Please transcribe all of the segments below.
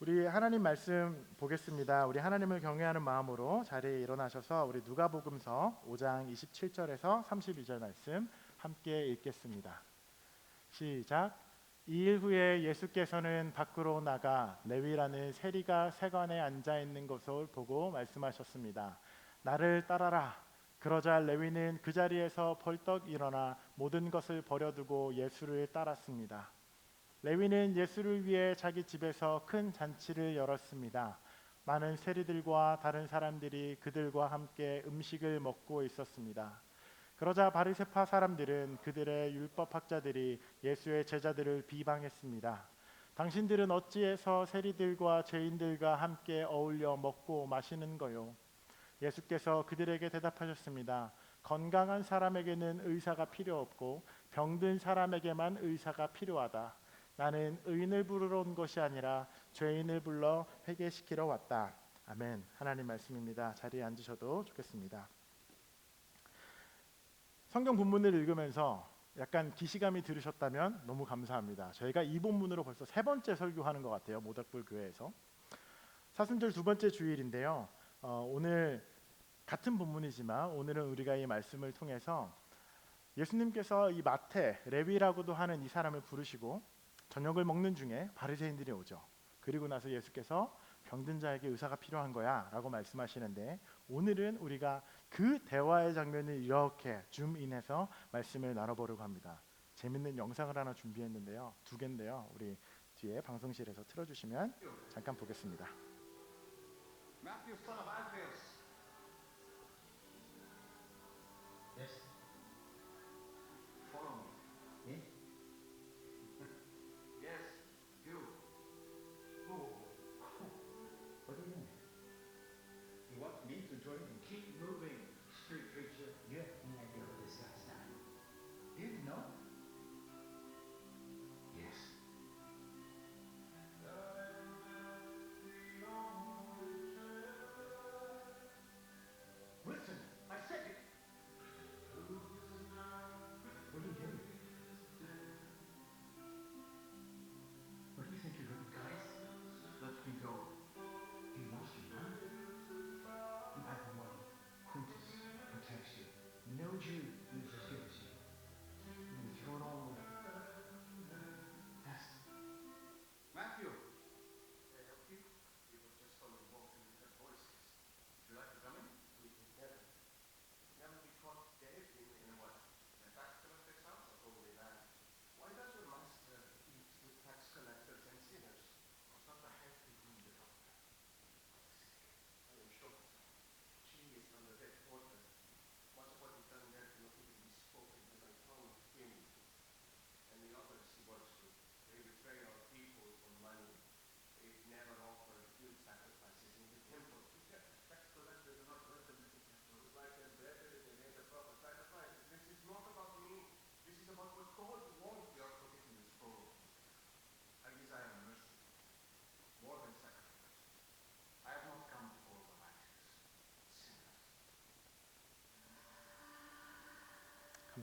우리 하나님 말씀 보겠습니다. 우리 하나님을 경외하는 마음으로 자리에 일어나셔서 우리 누가복음서 5장 27절에서 32절 말씀 함께 읽겠습니다. 시작. 이일 후에 예수께서는 밖으로 나가 레위라는 세리가 세관에 앉아 있는 것을 보고 말씀하셨습니다. 나를 따라라. 그러자 레위는 그 자리에서 벌떡 일어나 모든 것을 버려두고 예수를 따랐습니다. 레위는 예수를 위해 자기 집에서 큰 잔치를 열었습니다. 많은 세리들과 다른 사람들이 그들과 함께 음식을 먹고 있었습니다. 그러자 바리새파 사람들은 그들의 율법 학자들이 예수의 제자들을 비방했습니다. 당신들은 어찌해서 세리들과 죄인들과 함께 어울려 먹고 마시는 거요? 예수께서 그들에게 대답하셨습니다. 건강한 사람에게는 의사가 필요 없고 병든 사람에게만 의사가 필요하다. 나는 의인을 부르러 온 것이 아니라 죄인을 불러 회개시키러 왔다. 아멘. 하나님 말씀입니다. 자리에 앉으셔도 좋겠습니다. 성경 본문을 읽으면서 약간 기시감이 들으셨다면 너무 감사합니다. 저희가 이 본문으로 벌써 세 번째 설교하는 것 같아요. 모닥불 교회에서 사순절 두 번째 주일인데요. 어, 오늘 같은 본문이지만 오늘은 우리가 이 말씀을 통해서 예수님께서 이 마태 레위라고도 하는 이 사람을 부르시고 저녁을 먹는 중에 바리새인들이 오죠. 그리고 나서 예수께서 병든 자에게 의사가 필요한 거야라고 말씀하시는데 오늘은 우리가 그 대화의 장면을 이렇게 줌인해서 말씀을 나눠보려고 합니다. 재밌는 영상을 하나 준비했는데요. 두 개인데요. 우리 뒤에 방송실에서 틀어주시면 잠깐 보겠습니다.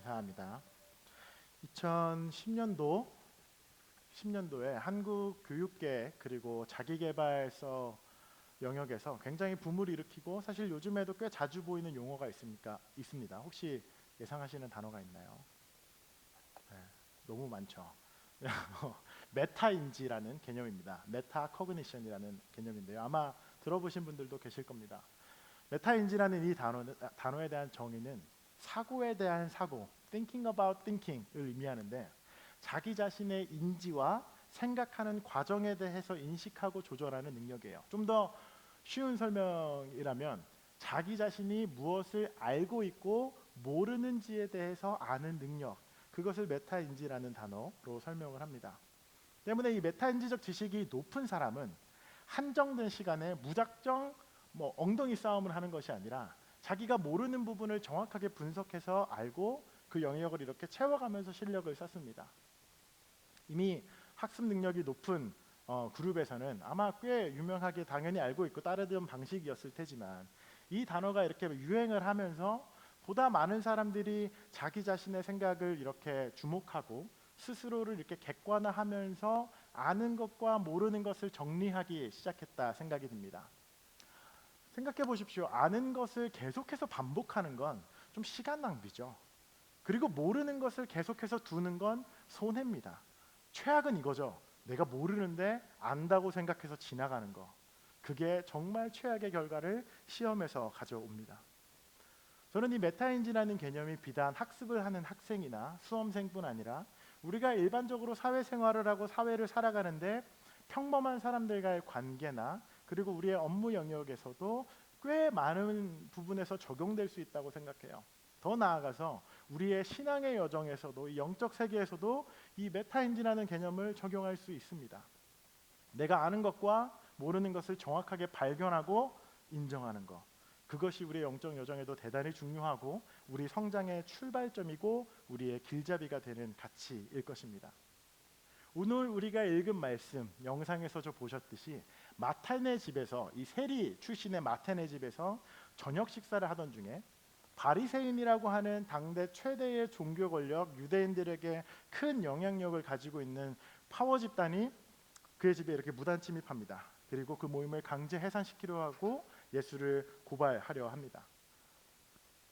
감사합니다. 2010년도 10년도에 한국 교육계 그리고 자기개발서 영역에서 굉장히 붐을 일으키고 사실 요즘에도 꽤 자주 보이는 용어가 있습니까? 있습니다. 혹시 예상하시는 단어가 있나요? 네, 너무 많죠. 메타인지라는 개념입니다. 메타 커그니션이라는 개념인데요. 아마 들어보신 분들도 계실 겁니다. 메타인지라는 이 단어는, 아, 단어에 대한 정의는 사고에 대한 사고, thinking about thinking을 의미하는데 자기 자신의 인지와 생각하는 과정에 대해서 인식하고 조절하는 능력이에요. 좀 더 쉬운 설명이라면 자기 자신이 무엇을 알고 있고 모르는지에 대해서 아는 능력, 그것을 메타인지라는 단어로 설명을 합니다. 때문에 이 메타인지적 지식이 높은 사람은 한정된 시간에 무작정 뭐 엉덩이 싸움을 하는 것이 아니라 자기가 모르는 부분을 정확하게 분석해서 알고 그 영역을 이렇게 채워가면서 실력을 쌓습니다. 이미 학습 능력이 높은 어, 그룹에서는 아마 꽤 유명하게 당연히 알고 있고 따르던 방식이었을 테지만 이 단어가 이렇게 유행을 하면서 보다 많은 사람들이 자기 자신의 생각을 이렇게 주목하고 스스로를 이렇게 객관화하면서 아는 것과 모르는 것을 정리하기 시작했다 생각이 듭니다. 생각해 보십시오. 아는 것을 계속해서 반복하는 건 좀 시간 낭비죠. 그리고 모르는 것을 계속해서 두는 건 손해입니다. 최악은 이거죠. 내가 모르는데 안다고 생각해서 지나가는 거. 그게 정말 최악의 결과를 시험에서 가져옵니다. 저는 이 메타인지라는 개념이 비단 학습을 하는 학생이나 수험생뿐 아니라 우리가 일반적으로 사회생활을 하고 사회를 살아가는데 평범한 사람들과의 관계나 그리고 우리의 업무 영역에서도 꽤 많은 부분에서 적용될 수 있다고 생각해요. 더 나아가서 우리의 신앙의 여정에서도 이 영적 세계에서도 이 메타인지라는 개념을 적용할 수 있습니다. 내가 아는 것과 모르는 것을 정확하게 발견하고 인정하는 것. 그것이 우리의 영적 여정에도 대단히 중요하고 우리 성장의 출발점이고 우리의 길잡이가 되는 가치일 것입니다. 오늘 우리가 읽은 말씀 영상에서도 보셨듯이 마탄의 집에서 이 세리 출신의 마탄의 집에서 저녁 식사를 하던 중에 바리새인이라고 하는 당대 최대의 종교 권력 유대인들에게 큰 영향력을 가지고 있는 파워 집단이 그의 집에 이렇게 무단 침입합니다. 그리고 그 모임을 강제 해산시키려 하고 예수를 고발하려 합니다.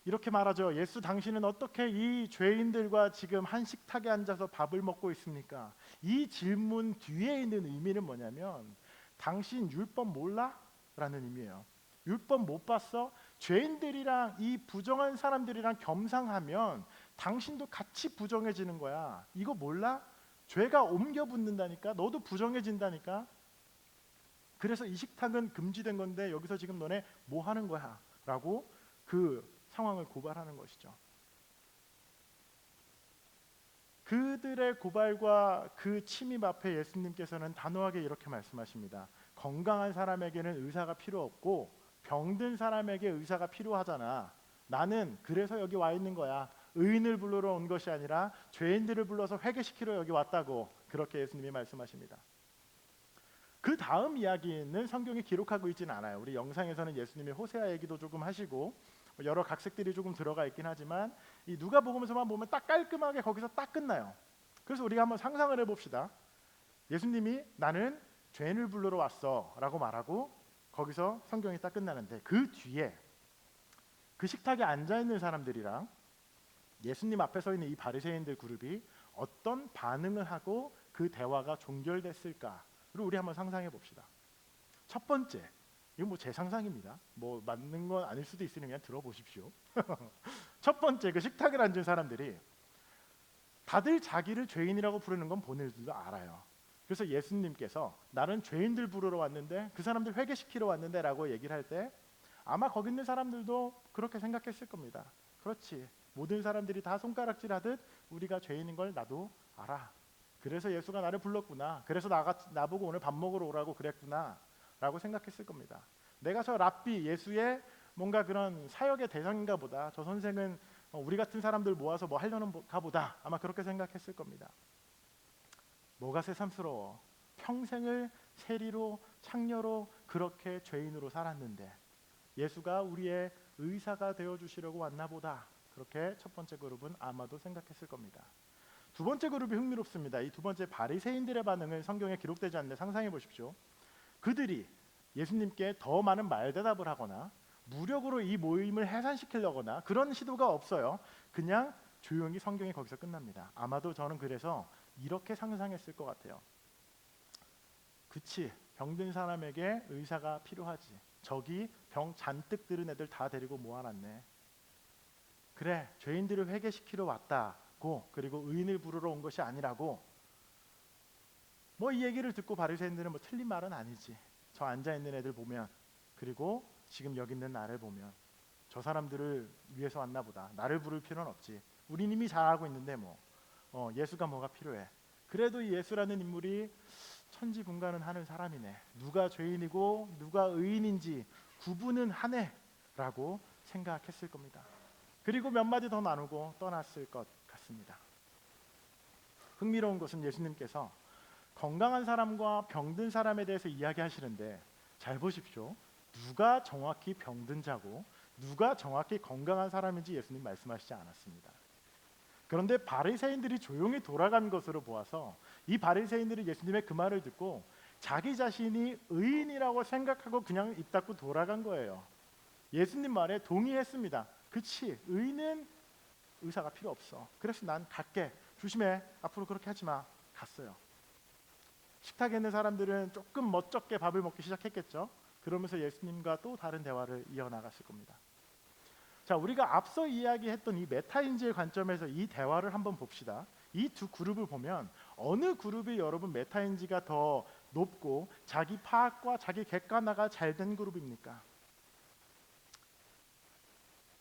이렇게 말하죠. 예수 당신은 어떻게 이 죄인들과 지금 한 식탁에 앉아서 밥을 먹고 있습니까? 이 질문 뒤에 있는 의미는 뭐냐면 당신 율법 몰라? 라는 의미예요. 율법 못 봤어? 죄인들이랑 이 부정한 사람들이랑 겸상하면 당신도 같이 부정해지는 거야. 이거 몰라? 죄가 옮겨 붙는다니까. 너도 부정해진다니까. 그래서 이 식탁은 금지된 건데 여기서 지금 너네 뭐 하는 거야? 라고 그 상황을 고발하는 것이죠. 그들의 고발과 그 침입 앞에 예수님께서는 단호하게 이렇게 말씀하십니다. 건강한 사람에게는 의사가 필요 없고 병든 사람에게 의사가 필요하잖아. 나는 그래서 여기 와 있는 거야. 의인을 불러러 온 것이 아니라 죄인들을 불러서 회개시키러 여기 왔다고 그렇게 예수님이 말씀하십니다. 그 다음 이야기는 성경에 기록하고 있지는 않아요. 우리 영상에서는 예수님이 호세아 얘기도 조금 하시고 여러 각색들이 조금 들어가 있긴 하지만 이 누가복음에서만 보면 딱 깔끔하게 거기서 딱 끝나요. 그래서 우리가 한번 상상을 해봅시다. 예수님이 나는 죄인을 불러러 왔어라고 말하고 거기서 성경이 딱 끝나는데 그 뒤에 그 식탁에 앉아 있는 사람들이랑 예수님 앞에 서 있는 이 바리새인들 그룹이 어떤 반응을 하고 그 대화가 종결됐을까 를 우리 한번 상상해 봅시다. 첫 번째, 이건 뭐 제 상상입니다. 뭐 맞는 건 아닐 수도 있으니 그냥 들어보십시오. 첫 번째, 그 식탁에 앉은 사람들이 다들 자기를 죄인이라고 부르는 건 본인들도 알아요. 그래서 예수님께서 나는 죄인들 부르러 왔는데 그 사람들 회개시키러 왔는데라고 얘기를 할 때 아마 거기 있는 사람들도 그렇게 생각했을 겁니다. 그렇지. 모든 사람들이 다 손가락질하듯 우리가 죄인인 걸 나도 알아. 그래서 예수가 나를 불렀구나. 그래서 나가 나보고 오늘 밥 먹으러 오라고 그랬구나 라고 생각했을 겁니다. 내가 저 랍비 예수의 뭔가 그런 사역의 대상인가 보다. 저 선생은 어, 우리 같은 사람들 모아서 뭐 하려는가 보다. 아마 그렇게 생각했을 겁니다. 뭐가 새삼스러워? 평생을 세리로 창녀로 그렇게 죄인으로 살았는데 예수가 우리의 의사가 되어 주시려고 왔나 보다. 그렇게 첫 번째 그룹은 아마도 생각했을 겁니다. 두 번째 그룹이 흥미롭습니다. 이 두 번째 바리새인들의 반응을 성경에 기록되지 않는데 상상해 보십시오. 그들이 예수님께 더 많은 말대답을 하거나 무력으로 이 모임을 해산시키려거나 그런 시도가 없어요. 그냥 조용히 성경이 거기서 끝납니다. 아마도 저는 그래서 이렇게 상상했을 것 같아요. 그치 병든 사람에게 의사가 필요하지. 저기 병 잔뜩 들은 애들 다 데리고 모아놨네. 그래 죄인들을 회개시키러 왔다 고 그리고 의인을 부르러 온 것이 아니라고. 뭐 이 얘기를 듣고 바리새인들은 뭐 틀린 말은 아니지. 저 앉아 있는 애들 보면 그리고 지금 여기 있는 나를 보면 저 사람들을 위해서 왔나 보다. 나를 부를 필요는 없지. 우린 이미 잘하고 있는데 뭐. 어, 예수가 뭐가 필요해. 그래도 이 예수라는 인물이 천지분간은 하는 사람이네. 누가 죄인이고 누가 의인인지 구분은 하네라고 생각했을 겁니다. 그리고 몇 마디 더 나누고 떠났을 것 같습니다. 흥미로운 것은 예수님께서 건강한 사람과 병든 사람에 대해서 이야기하시는데 잘 보십시오. 누가 정확히 병든 자고 누가 정확히 건강한 사람인지 예수님 말씀하시지 않았습니다. 그런데 바리새인들이 조용히 돌아간 것으로 보아서 이 바리새인들이 예수님의 그 말을 듣고 자기 자신이 의인이라고 생각하고 그냥 입 닫고 돌아간 거예요. 예수님 말에 동의했습니다. 그치 의인은 의사가 필요 없어. 그래서 난 갈게. 조심해. 앞으로 그렇게 하지 마. 갔어요. 식탁에 있는 사람들은 조금 멋쩍게 밥을 먹기 시작했겠죠. 그러면서 예수님과 또 다른 대화를 이어나갔을 겁니다. 자, 우리가 앞서 이야기했던 이 메타인지의 관점에서 이 대화를 한번 봅시다. 이 두 그룹을 보면 어느 그룹이 여러분 메타인지가 더 높고 자기 파악과 자기 객관화가 잘 된 그룹입니까?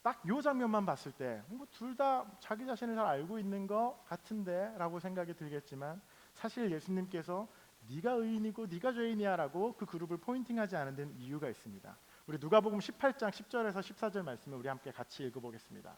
딱 요 장면만 봤을 때 뭐 둘 다 자기 자신을 잘 알고 있는 것 같은데라고 생각이 들겠지만 사실 예수님께서 네가 의인이고 네가 죄인이야라고 그 그룹을 포인팅하지 않은 데는 이유가 있습니다. 우리 누가복음 18장 10절에서 14절 말씀을 우리 함께 같이 읽어보겠습니다.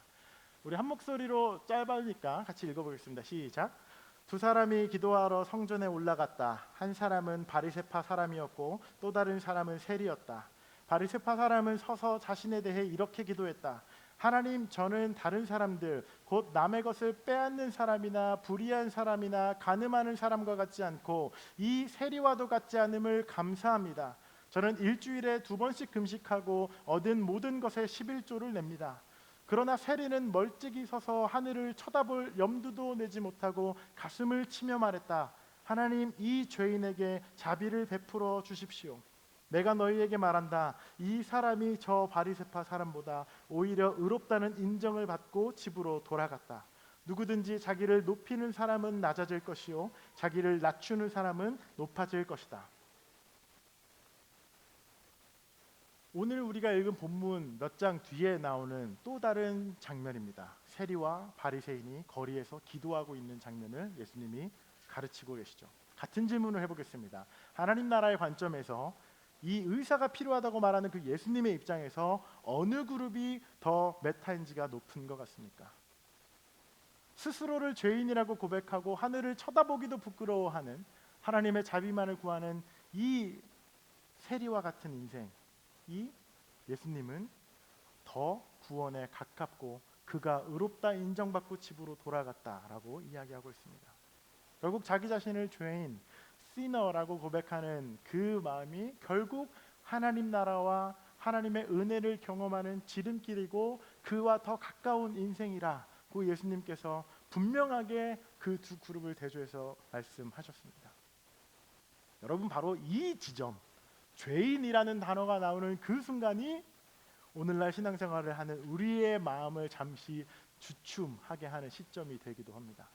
우리 한 목소리로 짧으니까 같이 읽어보겠습니다. 시작. 두 사람이 기도하러 성전에 올라갔다. 한 사람은 바리세파 사람이었고 또 다른 사람은 세리였다. 바리세파 사람은 서서 자신에 대해 이렇게 기도했다. 하나님, 저는 다른 사람들, 곧 남의 것을 빼앗는 사람이나 불의한 사람이나 가늠하는 사람과 같지 않고 이 세리와도 같지 않음을 감사합니다. 저는 일주일에 두 번씩 금식하고 얻은 모든 것의 11조를 냅니다. 그러나 세리는 멀찍이 서서 하늘을 쳐다볼 염두도 내지 못하고 가슴을 치며 말했다. 하나님 이 죄인에게 자비를 베풀어 주십시오. 내가 너희에게 말한다. 이 사람이 저 바리세파 사람보다 오히려 의롭다는 인정을 받고 집으로 돌아갔다. 누구든지 자기를 높이는 사람은 낮아질 것이요 자기를 낮추는 사람은 높아질 것이다. 오늘 우리가 읽은 본문 몇 장 뒤에 나오는 또 다른 장면입니다. 세리와 바리새인이 거리에서 기도하고 있는 장면을 예수님이 가르치고 계시죠. 같은 질문을 해보겠습니다. 하나님 나라의 관점에서 이 의사가 필요하다고 말하는 그 예수님의 입장에서 어느 그룹이 더 메타인지가 높은 것 같습니까? 스스로를 죄인이라고 고백하고 하늘을 쳐다보기도 부끄러워하는 하나님의 자비만을 구하는 이 세리와 같은 인생, 이 예수님은 더 구원에 가깝고 그가 의롭다 인정받고 집으로 돌아갔다라고 이야기하고 있습니다. 결국 자기 자신을 죄인, 시너라고 고백하는 그 마음이 결국 하나님 나라와 하나님의 은혜를 경험하는 지름길이고 그와 더 가까운 인생이라고 예수님께서 분명하게 그 두 그룹을 대조해서 말씀하셨습니다. 여러분 바로 이 지점 죄인이라는 단어가 나오는 그 순간이 오늘날 신앙생활을 하는 우리의 마음을 잠시 주춤하게 하는 시점이 되기도 합니다.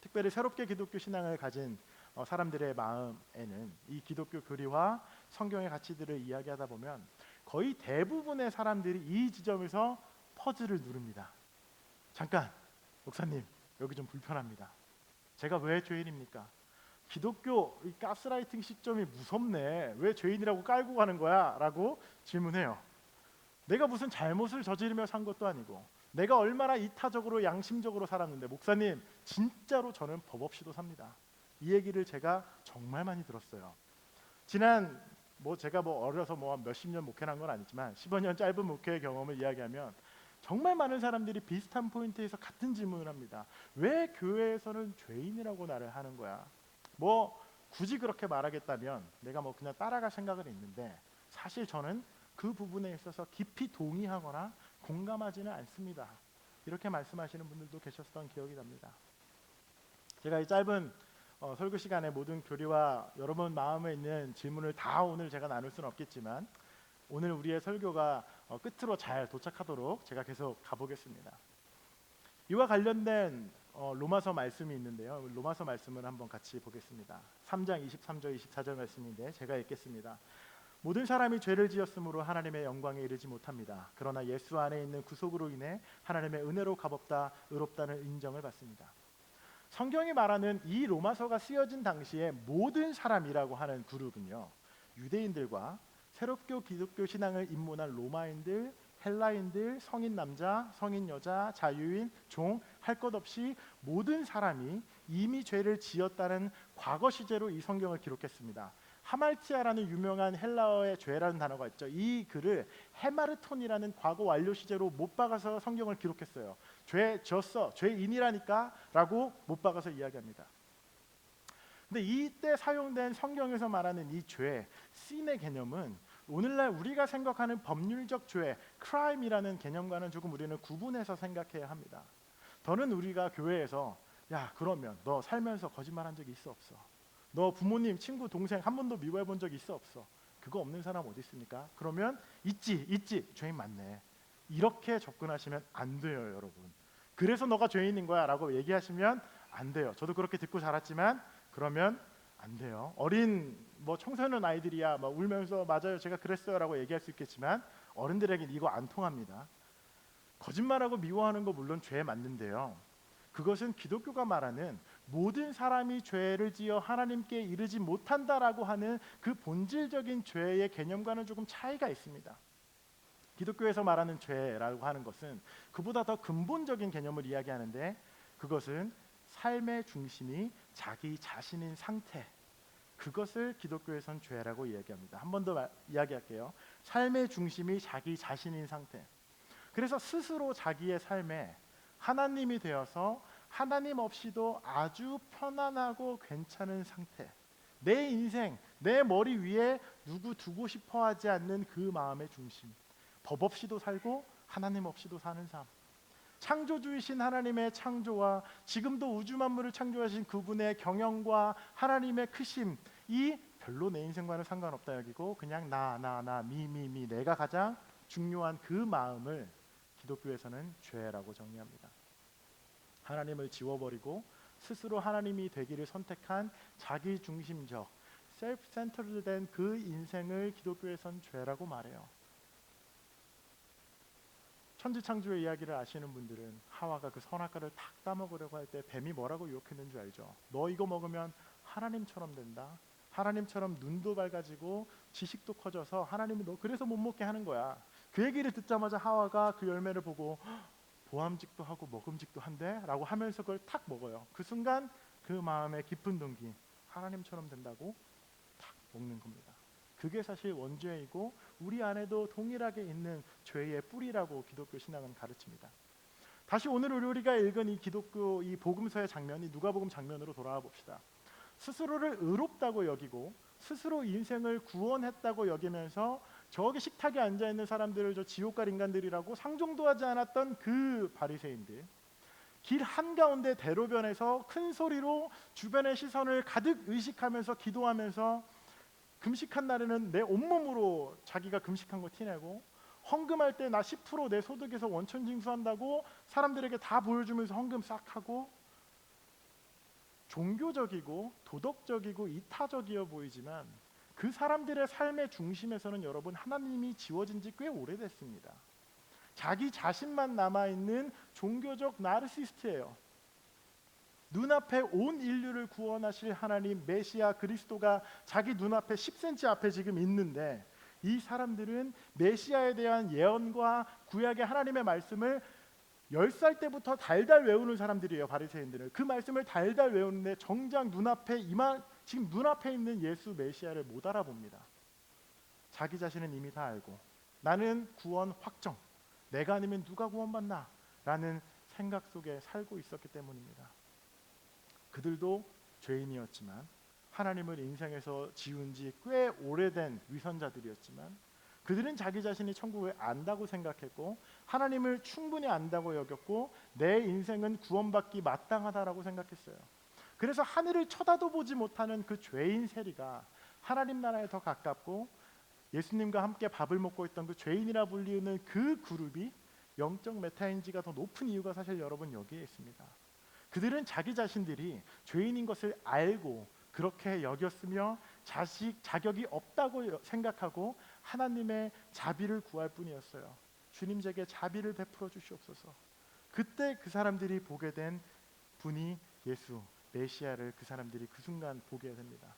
특별히 새롭게 기독교 신앙을 가진 어, 사람들의 마음에는 이 기독교 교리와 성경의 가치들을 이야기하다 보면 거의 대부분의 사람들이 이 지점에서 퍼즐을 누릅니다. 잠깐, 목사님 여기 좀 불편합니다. 제가 왜 죄인입니까? 기독교 이 가스라이팅 시점이 무섭네. 왜 죄인이라고 깔고 가는 거야?라고 질문해요. 내가 무슨 잘못을 저지르며 산 것도 아니고 내가 얼마나 이타적으로 양심적으로 살았는데 목사님 진짜로 저는 법 없이도 삽니다. 이 얘기를 제가 정말 많이 들었어요. 지난 뭐 제가 뭐 어려서 뭐 몇십 년 목회한 건 아니지만 15년 년 짧은 목회의 경험을 이야기하면 정말 많은 사람들이 비슷한 포인트에서 같은 질문을 합니다. 왜 교회에서는 죄인이라고 나를 하는 거야? 뭐 굳이 그렇게 말하겠다면 내가 뭐 그냥 따라갈 생각은 있는데 사실 저는 그 부분에 있어서 깊이 동의하거나 공감하지는 않습니다. 이렇게 말씀하시는 분들도 계셨던 기억이 납니다. 제가 이 짧은 어, 설교 시간에 모든 교리와 여러분 마음에 있는 질문을 다 오늘 제가 나눌 수는 없겠지만 오늘 우리의 설교가 어, 끝으로 잘 도착하도록 제가 계속 가보겠습니다. 이와 관련된 어, 로마서 말씀이 있는데요. 로마서 말씀을 한번 같이 보겠습니다. 3장 23절 24절 말씀인데 제가 읽겠습니다. 모든 사람이 죄를 지었으므로 하나님의 영광에 이르지 못합니다. 그러나 예수 안에 있는 구속으로 인해 하나님의 은혜로 값없다 의롭다는 인정을 받습니다. 성경이 말하는 이 로마서가 쓰여진 당시에 모든 사람이라고 하는 그룹은요. 유대인들과 새롭게 기독교 신앙을 입문한 로마인들, 헬라인들, 성인 남자, 성인 여자, 자유인, 종 할 것 없이 모든 사람이 이미 죄를 지었다는 과거 시제로 이 성경을 기록했습니다. 하말티아라는 유명한 헬라어의 죄라는 단어가 있죠. 이 글을 헤마르톤이라는 과거 완료 시제로 못 박아서 성경을 기록했어요. 죄 졌어, 죄인이라니까 라고 못 박아서 이야기합니다. 근데 이때 사용된 성경에서 말하는 이 죄, 신의 개념은 오늘날 우리가 생각하는 법률적 죄, crime이라는 개념과는 조금 우리는 구분해서 생각해야 합니다. 더는 우리가 교회에서 야 그러면 너 살면서 거짓말한 적이 있어 없어? 너 부모님, 친구, 동생 한 번도 미워해 본 적 있어 없어? 그거 없는 사람 어디 있습니까? 그러면 있지, 있지, 죄인 맞네. 이렇게 접근하시면 안 돼요, 여러분. 그래서 너가 죄인인 거야라고 얘기하시면 안 돼요. 저도 그렇게 듣고 자랐지만 그러면 안 돼요. 어린 뭐 청소년 아이들이야 막 울면서 맞아요, 제가 그랬어요라고 얘기할 수 있겠지만 어른들에겐 이거 안 통합니다. 거짓말하고 미워하는 거 물론 죄 맞는데요. 그것은 기독교가 말하는 모든 사람이 죄를 지어 하나님께 이르지 못한다라고 하는 그 본질적인 죄의 개념과는 조금 차이가 있습니다. 기독교에서 말하는 죄라고 하는 것은 그보다 더 근본적인 개념을 이야기하는데 그것은 삶의 중심이 자기 자신인 상태. 그것을 기독교에선 죄라고 이야기합니다. 한 번 더 이야기할게요. 삶의 중심이 자기 자신인 상태. 그래서 스스로 자기의 삶에 하나님이 되어서 하나님 없이도 아주 편안하고 괜찮은 상태. 내 인생, 내 머리 위에 누구 두고 싶어 하지 않는 그 마음의 중심. 법 없이도 살고 하나님 없이도 사는 삶. 창조주이신 하나님의 창조와 지금도 우주 만물을 창조하신 그분의 경영과 하나님의 크심 이 별로 내 인생과는 상관없다 여기고 그냥 나 나 나 미 미 미 내가 가장 중요한 그 마음을 기독교에서는 죄라고 정의합니다. 하나님을 지워버리고 스스로 하나님이 되기를 선택한 자기 중심적 셀프 센터드된 그 인생을 기독교에선 죄라고 말해요. 천지창조의 이야기를 아시는 분들은 하와가 그 선악과를 탁 따먹으려고 할 때 뱀이 뭐라고 유혹했는 줄 알죠? 너 이거 먹으면 하나님처럼 된다. 하나님처럼 눈도 밝아지고 지식도 커져서 하나님이 너 그래서 못 먹게 하는 거야. 그 얘기를 듣자마자 하와가 그 열매를 보고 보암직도 하고 먹음직도 한데라고 하면서 그걸 탁 먹어요. 그 순간 그 마음의 깊은 동기 하나님처럼 된다고 탁 먹는 겁니다. 그게 사실 원죄이고 우리 안에도 동일하게 있는 죄의 뿌리라고 기독교 신앙은 가르칩니다. 다시 오늘 우리가 읽은 이 기독교 이 복음서의 장면이 누가복음 장면으로 돌아와 봅시다. 스스로를 의롭다고 여기고 스스로 인생을 구원했다고 여기면서 저기 식탁에 앉아 있는 사람들을 저 지옥갈 인간들이라고 상종도 하지 않았던 그 바리새인들 길 한가운데 대로변에서 큰 소리로 주변의 시선을 가득 의식하면서 기도하면서 금식한 날에는 내 온몸으로 자기가 금식한 거 티내고 헌금할 때 나 10%내 소득에서 원천 징수한다고 사람들에게 다 보여주면서 헌금 싹 하고 종교적이고 도덕적이고 이타적이어 보이지만 그 사람들의 삶의 중심에서는 여러분 하나님이 지워진 지 꽤 오래됐습니다. 자기 자신만 남아 있는 종교적 나르시스트예요. 눈앞에 온 인류를 구원하실 하나님 메시아 그리스도가 자기 눈앞에 10cm 앞에 지금 있는데 이 사람들은 메시아에 대한 예언과 구약의 하나님의 말씀을 10살 때부터 달달 외우는 사람들이에요. 바리새인들은. 그 말씀을 달달 외우는데 정작 눈앞에 이만 지금 눈앞에 있는 예수 메시아를 못 알아봅니다. 자기 자신은 이미 다 알고 나는 구원 확정. 내가 아니면 누가 구원받나? 라는 생각 속에 살고 있었기 때문입니다. 그들도 죄인이었지만 하나님을 인생에서 지은 지꽤 오래된 위선자들이었지만 그들은 자기 자신이 천국을 안다고 생각했고 하나님을 충분히 안다고 여겼고 내 인생은 구원받기 마땅하다라고 생각했어요. 그래서 하늘을 쳐다도 보지 못하는 그 죄인 세리가 하나님 나라에 더 가깝고 예수님과 함께 밥을 먹고 있던 그 죄인이라 불리는 그 그룹이 영적 메타인지가 더 높은 이유가 사실 여러분 여기에 있습니다. 그들은 자기 자신들이 죄인인 것을 알고 그렇게 여겼으며 자식 자격이 없다고 생각하고 하나님의 자비를 구할 뿐이었어요. 주님 제게 자비를 베풀어 주시옵소서. 그때 그 사람들이 보게 된 분이 예수 메시아를 그 사람들이 그 순간 보게 됩니다.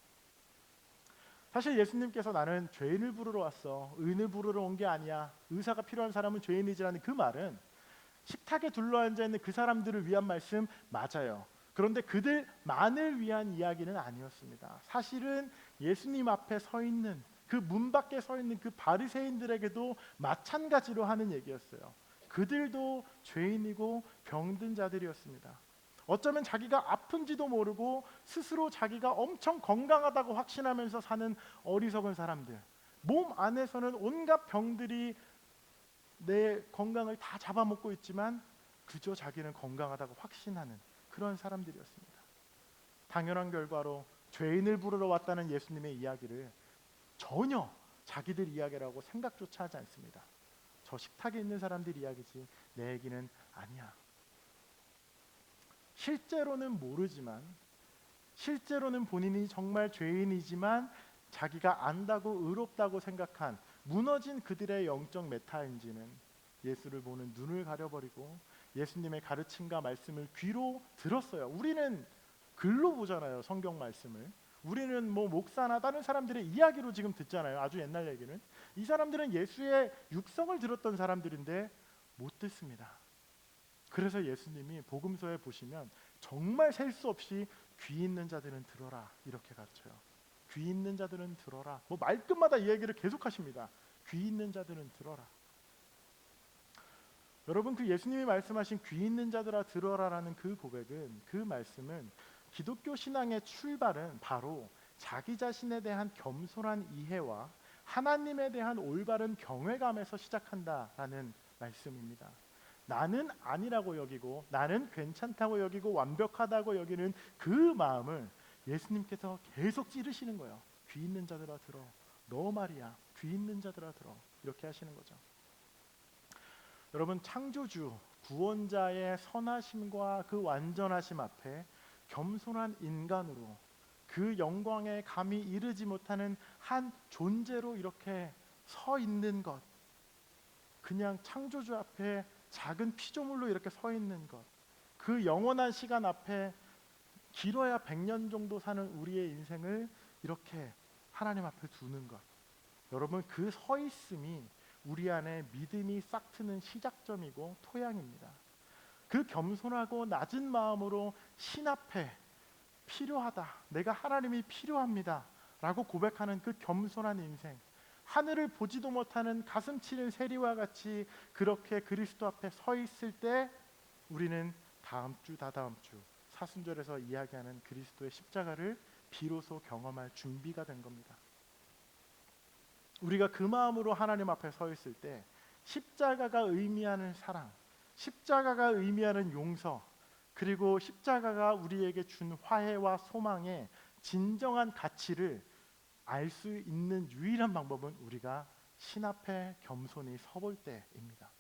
사실 예수님께서 나는 죄인을 부르러 왔어. 의인을 부르러 온 게 아니야. 의사가 필요한 사람은 죄인이지라는 그 말은 식탁에 둘러앉아 있는 그 사람들을 위한 말씀 맞아요. 그런데 그들만을 위한 이야기는 아니었습니다. 사실은 예수님 앞에 서 있는 그 문 밖에 서 있는 그 바리새인들에게도 마찬가지로 하는 얘기였어요. 그들도 죄인이고 병든 자들이었습니다. 어쩌면 자기가 아픈지도 모르고 스스로 자기가 엄청 건강하다고 확신하면서 사는 어리석은 사람들. 몸 안에서는 온갖 병들이 내 건강을 다 잡아먹고 있지만 그저 자기는 건강하다고 확신하는 그런 사람들이었습니다. 당연한 결과로 죄인을 부르러 왔다는 예수님의 이야기를 전혀 자기들 이야기라고 생각조차 하지 않습니다. 저 식탁에 있는 사람들 이야기지 내 얘기는 아니야. 실제로는 모르지만 실제로는 본인이 정말 죄인이지만 자기가 안다고 의롭다고 생각한 무너진 그들의 영적 메타인지는 예수를 보는 눈을 가려버리고 예수님의 가르침과 말씀을 귀로 들었어요. 우리는 글로 보잖아요. 성경 말씀을. 우리는 뭐 목사나 다른 사람들의 이야기로 지금 듣잖아요. 아주 옛날 얘기는. 이 사람들은 예수의 육성을 들었던 사람들인데 못 듣습니다. 그래서 예수님이 복음서에 보시면 정말 셀 수 없이 귀 있는 자들은 들어라 이렇게 가르쳐요. 귀 있는 자들은 들어라. 뭐 말끝마다 이 얘기를 계속 하십니다. 귀 있는 자들은 들어라. 여러분 그 예수님이 말씀하신 귀 있는 자들아 들어라라는 그 고백은 그 말씀은 기독교 신앙의 출발은 바로 자기 자신에 대한 겸손한 이해와 하나님에 대한 올바른 경외감에서 시작한다라는 말씀입니다. 나는 아니라고 여기고 나는 괜찮다고 여기고 완벽하다고 여기는 그 마음을 예수님께서 계속 찌르시는 거예요. 귀 있는 자들아 들어. 너 말이야. 귀 있는 자들아 들어. 이렇게 하시는 거죠. 여러분 창조주 구원자의 선하심과 그 완전하심 앞에 겸손한 인간으로 그 영광에 감히 이르지 못하는 한 존재로 이렇게 서 있는 것. 그냥 창조주 앞에 작은 피조물로 이렇게 서 있는 것. 그 영원한 시간 앞에 길어야 100년 정도 사는 우리의 인생을 이렇게 하나님 앞에 두는 것. 여러분 그 서 있음이 우리 안에 믿음이 싹 트는 시작점이고 토양입니다. 그 겸손하고 낮은 마음으로 신 앞에 필요하다. 내가 하나님이 필요합니다. 라고 고백하는 그 겸손한 인생. 하늘을 보지도 못하는 가슴 치는 세리와 같이 그렇게 그리스도 앞에 서 있을 때 우리는 다음 주 다다음 주 사순절에서 이야기하는 그리스도의 십자가를 비로소 경험할 준비가 된 겁니다. 우리가 그 마음으로 하나님 앞에 서 있을 때 십자가가 의미하는 사랑, 십자가가 의미하는 용서, 그리고 십자가가 우리에게 준 화해와 소망의 진정한 가치를 알 수 있는 유일한 방법은 우리가 신 앞에 겸손히 서볼 때입니다.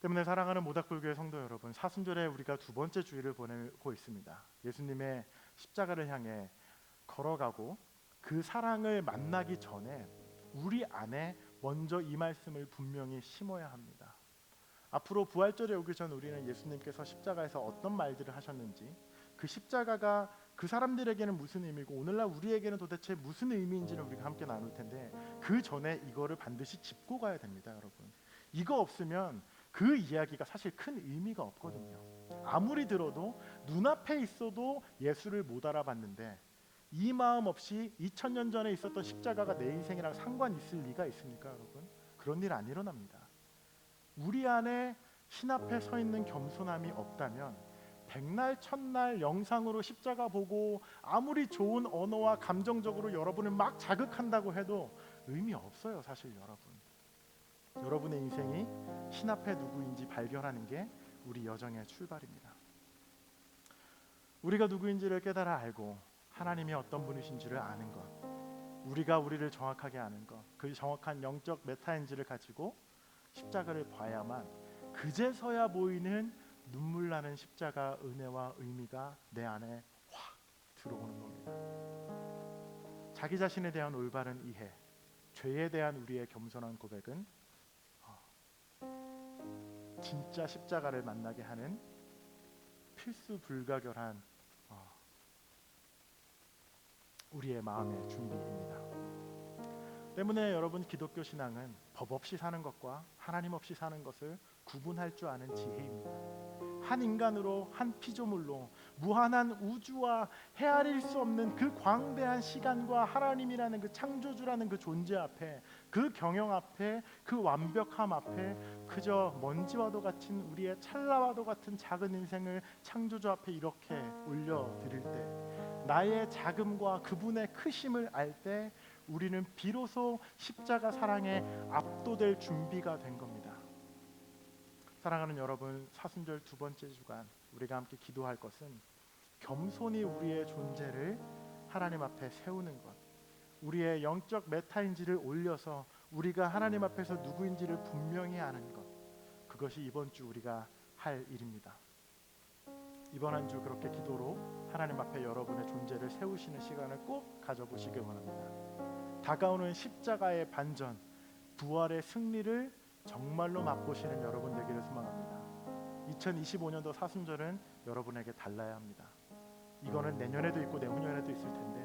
때문에 사랑하는 모닥불교의 성도 여러분, 사순절에 우리가 두 번째 주일을 보내고 있습니다. 예수님의 십자가를 향해 걸어가고 그 사랑을 만나기 전에 우리 안에 먼저 이 말씀을 분명히 심어야 합니다. 앞으로 부활절에 오기 전 우리는 예수님께서 십자가에서 어떤 말들을 하셨는지 그 십자가가 그 사람들에게는 무슨 의미고 오늘날 우리에게는 도대체 무슨 의미인지를 우리가 함께 나눌 텐데 그 전에 이거를 반드시 짚고 가야 됩니다, 여러분. 이거 없으면 그 이야기가 사실 큰 의미가 없거든요. 아무리 들어도 눈앞에 있어도 예수를 못 알아봤는데 이 마음 없이 2000년 전에 있었던 십자가가 내 인생이랑 상관 있을 리가 있습니까, 여러분? 그런 일 안 일어납니다. 우리 안에 신 앞에 서 있는 겸손함이 없다면 백날 첫날 영상으로 십자가 보고 아무리 좋은 언어와 감정적으로 여러분을 막 자극한다고 해도 의미 없어요, 사실 여러분. 여러분의 인생이 신 앞에 누구인지 발견하는 게 우리 여정의 출발입니다. 우리가 누구인지를 깨달아 알고 하나님이 어떤 분이신지를 아는 것, 우리가 우리를 정확하게 아는 것, 그 정확한 영적 메타인지를 가지고 십자가를 봐야만 그제서야 보이는 눈물 나는 십자가 은혜와 의미가 내 안에 확 들어오는 겁니다. 자기 자신에 대한 올바른 이해, 죄에 대한 우리의 겸손한 고백은 어, 진짜 십자가를 만나게 하는 필수 불가결한 어, 우리의 마음의 준비입니다. 때문에 여러분 기독교 신앙은 법 없이 사는 것과 하나님 없이 사는 것을 구분할 줄 아는 지혜입니다. 한 인간으로 한 피조물로 무한한 우주와 헤아릴 수 없는 그 광대한 시간과 하나님이라는 그 창조주라는 그 존재 앞에 그 경영 앞에 그 완벽함 앞에 그저 먼지와도 같은 우리의 찰나와도 같은 작은 인생을 창조주 앞에 이렇게 올려 드릴 때 나의 작음과 그분의 크심을 알 때 우리는 비로소 십자가 사랑에 압도될 준비가 된 겁니다. 사랑하는 여러분, 사순절 두 번째 주간 우리가 함께 기도할 것은 겸손히 우리의 존재를 하나님 앞에 세우는 것. 우리의 영적 메타인지를 올려서 우리가 하나님 앞에서 누구인지를 분명히 아는 것. 그것이 이번 주 우리가 할 일입니다. 이번 한 주 그렇게 기도로 하나님 앞에 여러분의 존재를 세우시는 시간을 꼭 가져보시길 원합니다. 다가오는 십자가의 반전, 부활의 승리를 정말로 맛보시는 여러분 되기를 소망합니다. 2025년도 사순절은 여러분에게 달라야 합니다. 이거는 내년에도 있고 내후년에도 있을 텐데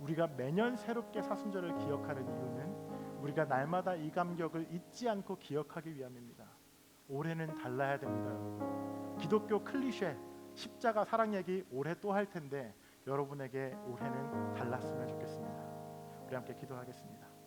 우리가 매년 새롭게 사순절을 기억하는 이유는 우리가 날마다 이 감격을 잊지 않고 기억하기 위함입니다. 올해는 달라야 됩니다. 기독교 클리셰 십자가 사랑 얘기 올해 또 할 텐데 여러분에게 올해는 달랐으면 좋겠습니다. 우리 함께 기도하겠습니다.